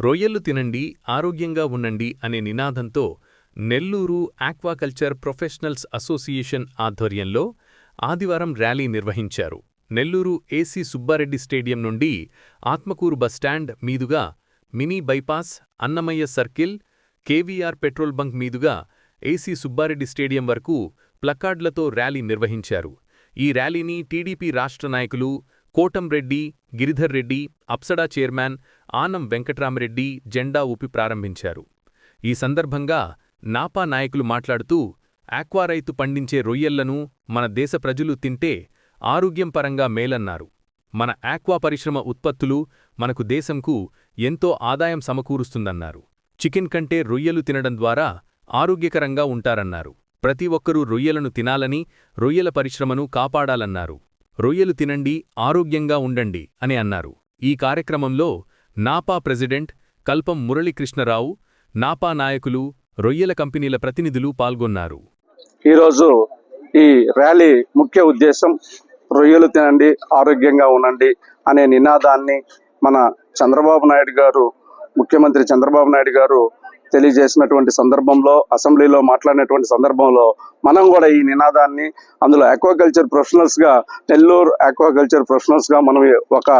రొయ్యలు తినండి ఆరోగ్యంగా ఉండండి అనే నినాదంతో నెల్లూరు ఆక్వాకల్చర్ ప్రొఫెషనల్స్ అసోసియేషన్ ఆధ్వర్యంలో ఆదివారం ర్యాలీ నిర్వహించారు. నెల్లూరు ఏసీ సుబ్బారెడ్డి స్టేడియం నుండి ఆత్మకూరు బస్టాండ్ మీదుగా mini bypass Annamayya circle KVR petrol bunk మీదుగా ఏసీ సుబ్బారెడ్డి స్టేడియం వరకు ప్లకార్డులతో ర్యాలీ నిర్వహించారు. ఈ ర్యాలీని టీడీపీ రాష్ట్ర నాయకులు కోటంరెడ్డి గిరిధర్ రెడ్డి అప్సడా చైర్మన్ ఆనం వెంకట్రామరెడ్డి జెండా ఊపి ప్రారంభించారు. ఈ సందర్భంగా నాపా నాయకులు మాట్లాడుతూ ఆక్వా రైతు పండించే రొయ్యళ్ళను మన దేశ ప్రజలు తింటే ఆరోగ్యం పరంగా మేలన్నారు. మన ఆక్వా పరిశ్రమ ఉత్పత్తులు మనకు దేశంకు ఎంతో ఆదాయం సమకూరుస్తుందన్నారు. చికెన్ కంటే రొయ్యలు తినడం ద్వారా ఆరోగ్యకరంగా ఉంటారన్నారు. ప్రతి ఒక్కరూ రొయ్యలను తినాలని రొయ్యల పరిశ్రమను కాపాడాలన్నారు. రొయ్యలు తినండి ఆరోగ్యంగా ఉండండి అని అన్నారు. ఈ కార్యక్రమంలో నాపా ప్రెసిడెంట్ కల్పం మురళీకృష్ణరావు నాపా నాయకులు రొయ్యల కంపెనీల ప్రతినిధులు పాల్గొన్నారు. ఈరోజు ఈ ర్యాలీ ముఖ్య ఉద్దేశం రొయ్యలు తినండి ఆరోగ్యంగా ఉండండి అనే నినాదాన్ని మన చంద్రబాబు నాయుడు గారు ముఖ్యమంత్రి చంద్రబాబు నాయుడు గారు తెలియజేసినటువంటి సందర్భంలో అసెంబ్లీలో మాట్లాడినటువంటి సందర్భంలో మనం కూడా ఈ నినాదాన్ని అందులో ఆక్వాకల్చర్ ప్రొఫెషనల్స్గా నెల్లూరు ఆక్వాకల్చర్ ప్రొఫెషనల్స్గా మనం ఒక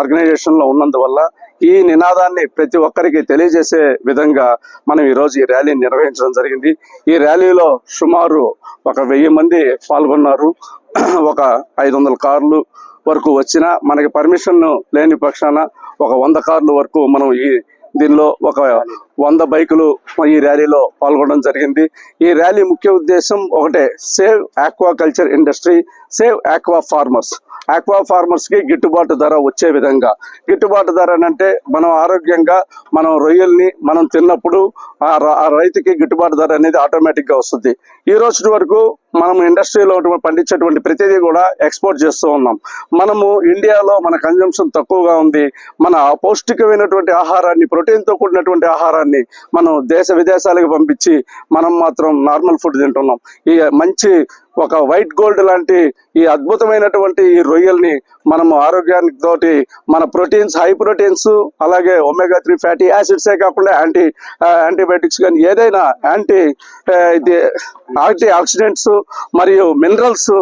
ఆర్గనైజేషన్లో ఉన్నందువల్ల ఈ నినాదాన్ని ప్రతి ఒక్కరికి తెలియజేసే విధంగా మనం ఈ రోజు ఈ ర్యాలీని నిర్వహించడం జరిగింది. ఈ ర్యాలీలో సుమారు ఒక వెయ్యి మంది పాల్గొన్నారు. ఒక ఐదు వందల కార్లు వరకు వచ్చిన మనకి పర్మిషన్ లేని పక్షాన ఒక వంద కార్లు వరకు మనం ఈ దీనిలో ఒక వంద బైకులు ఈ ర్యాలీలో పాల్గొనడం జరిగింది. ఈ ర్యాలీ ముఖ్య ఉద్దేశం ఒకటే save aqua culture industry save aqua farmers aqua ఫార్మర్స్కి గిట్టుబాటు ధర వచ్చే విధంగా. గిట్టుబాటు ధర అంటే మనం ఆరోగ్యంగా మనం రొయ్యల్ని మనం తిన్నప్పుడు ఆ ఆ రైతుకి గిట్టుబాటు ధర అనేది ఆటోమేటిక్గా వస్తుంది. ఈ రోజు వరకు మనం ఇండస్ట్రీలో పండించేటువంటి ప్రతిదీ కూడా ఎక్స్పోర్ట్ చేస్తూ ఉన్నాం. మనము ఇండియాలో మన కన్జంప్షన్ తక్కువగా ఉంది. మన పౌష్టికమైనటువంటి ఆహారాన్ని ప్రోటీన్తో కూడినటువంటి ఆహారాన్ని మనం దేశ విదేశాలకు పంపించి మనం మాత్రం నార్మల్ ఫుడ్ తింటున్నాం. ఈ మంచి ఒక వైట్ గోల్డ్ లాంటి ఈ అద్భుతమైనటువంటి ఈ రొయ్యల్ని మనము ఆరోగ్యానికి తోటి మన ప్రోటీన్స్ హై ప్రోటీన్స్ అలాగే ఒమేగా త్రీ ఫ్యాటీ యాసిడ్సే కాకుండా యాంటీ యాంటీబయాటిక్స్ కానీ ఏదైనా యాంటీ ఇది యాంటీ ఆక్సిడెంట్స్ మరియు మినరల్స్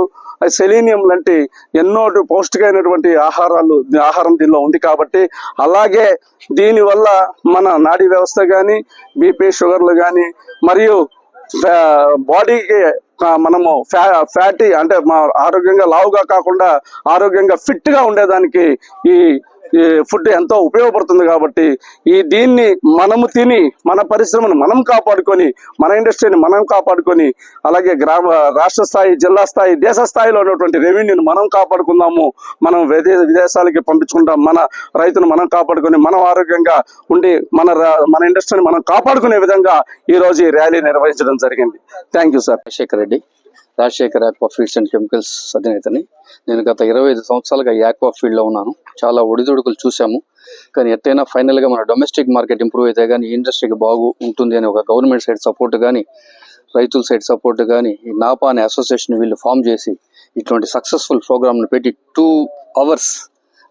సెలీనియం లాంటి ఎన్నో పౌష్టికమైనటువంటి ఆహారాలు ఆహారం దీనిలో ఉంది కాబట్టి అలాగే దీనివల్ల మన నాడీ వ్యవస్థ కానీ బీపీ షుగర్లు కానీ మరియు బాడీకి మనము ఫ్యా ఫ్యాటీ అంటే మా ఆరోగ్యంగా లావుగా కాకుండా ఆరోగ్యంగా ఫిట్గా ఉండేదానికి ఈ ఫుడ్ ఎంతో ఉపయోగపడుతుంది కాబట్టి ఈ దీన్ని మనము తిని మన పరిశ్రమను మనం కాపాడుకొని మన ఇండస్ట్రీని మనం కాపాడుకొని అలాగే గ్రామ రాష్ట్ర స్థాయి జిల్లా స్థాయి దేశ స్థాయిలో ఉన్నటువంటి రెవెన్యూని మనం కాపాడుకుందాము మనం విదేశాలకి పంపించుకుంటాం మన రైతును మనం కాపాడుకొని మనం ఆరోగ్యంగా ఉండి మన రా- మన ఇండస్ట్రీని మనం కాపాడుకునే విధంగా ఈ రోజు ఈ ర్యాలీ నిర్వహించడం జరిగింది. Thank you sir. Shekhar Reddy. Rajasekhar aqua feeds and chemicals అధినేతని. నేను గత ఇరవై ఐదు సంవత్సరాలుగా ఈ ఆక్వా ఫీల్డ్లో ఉన్నాను. చాలా ఒడిదుడుకులు చూసాము కానీ ఎట్టైనా ఫైనల్గా మన డొమెస్టిక్ మార్కెట్ ఇంప్రూవ్ అయితే కానీ ఇండస్ట్రీకి బాగు ఉంటుంది అని ఒక గవర్నమెంట్ సైడ్ సపోర్ట్ కానీ రైతుల సైడ్ సపోర్ట్ కానీ ఈ నాపా అనే అసోసియేషన్ వీళ్ళు ఫామ్ చేసి ఇటువంటి సక్సెస్ఫుల్ ప్రోగ్రామ్ను పెట్టి టూ అవర్స్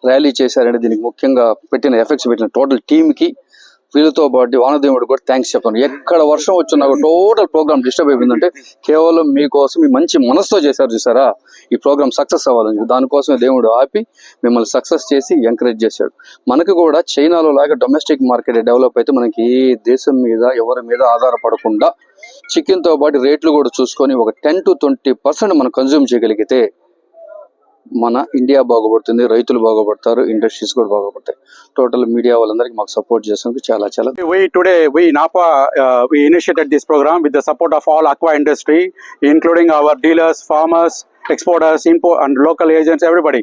ర్యాలీ చేశారంటే దీనికి ముఖ్యంగా పెట్టిన ఎఫెక్ట్స్ పెట్టిన టోటల్ టీమ్కి వీళ్ళతో పాటు వానదేవుడు కూడా థ్యాంక్స్ చెప్తాను. ఎక్కడ వర్షం వచ్చినా టోటల్ ప్రోగ్రామ్ డిస్టర్బ్ అయిపోయిందంటే కేవలం మీకోసం మీ మంచి మనసుతో చేశారు చూసారా? ఈ ప్రోగ్రామ్ సక్సెస్ అవ్వాలని దానికోసమే దేవుడు ఆపి మిమ్మల్ని సక్సెస్ చేసి ఎంకరేజ్ చేశాడు. మనకు కూడా చైనాలో లాగా డొమెస్టిక్ మార్కెట్ డెవలప్ అయితే మనకి ఏ దేశం మీద ఎవరి మీద ఆధారపడకుండా చికెన్తో పాటు రేట్లు కూడా చూసుకొని ఒక టెన్ టు ట్వంటీ పర్సెంట్ మనం కన్జ్యూమ్ చేయగలిగితే మన ఇండియా బాగుపడుతుంది రైతులు బాగుపడతారు ఇండస్ట్రీస్ కూడా బాగుపడతాయి. టోటల్ మీడియా వాళ్ళందరికీ మాకు సపోర్ట్ చేసినందుకు చాలా చాలా why today we NAPA we initiated this programme with the support of all aqua industry including our dealers farmers exporters ఇంపో and local agents everybody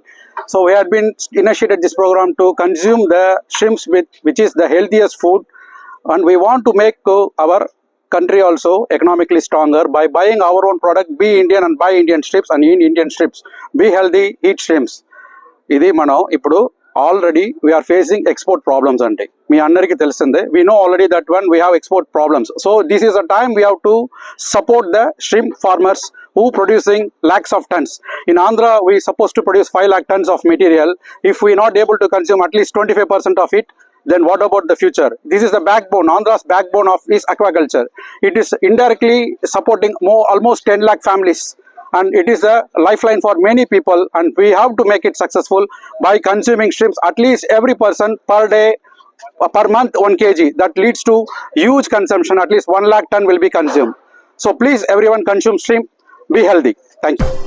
so we had been initiated this programme to consume the shrimps with which is the healthiest food and we want to make our country also economically stronger by buying our own product, be Indian and buy Indian strips and eat Indian strips, be healthy, eat shrimps. ఇది మనం ఇప్పుడు already we are facing export problems అంటే మీ అందరికీ తెలిసిందే we know already that one we have export problems so this is a time we have to support the shrimp farmers who producing lakhs of tons. In Andhra, we supposed to produce 5 lakh tons of material. If we not able to consume at least 25% of it, then what about the future? This is the backbone, Andhra's backbone of is aquaculture. It is indirectly supporting more almost 10 lakh families. And it is a lifeline for many people and we have to make it successful by consuming shrimps at least every person per day uh, per month 1 kg. That leads to huge consumption. At least 1 lakh ton will be consumed. So please everyone consume shrimp. Be healthy. Thank you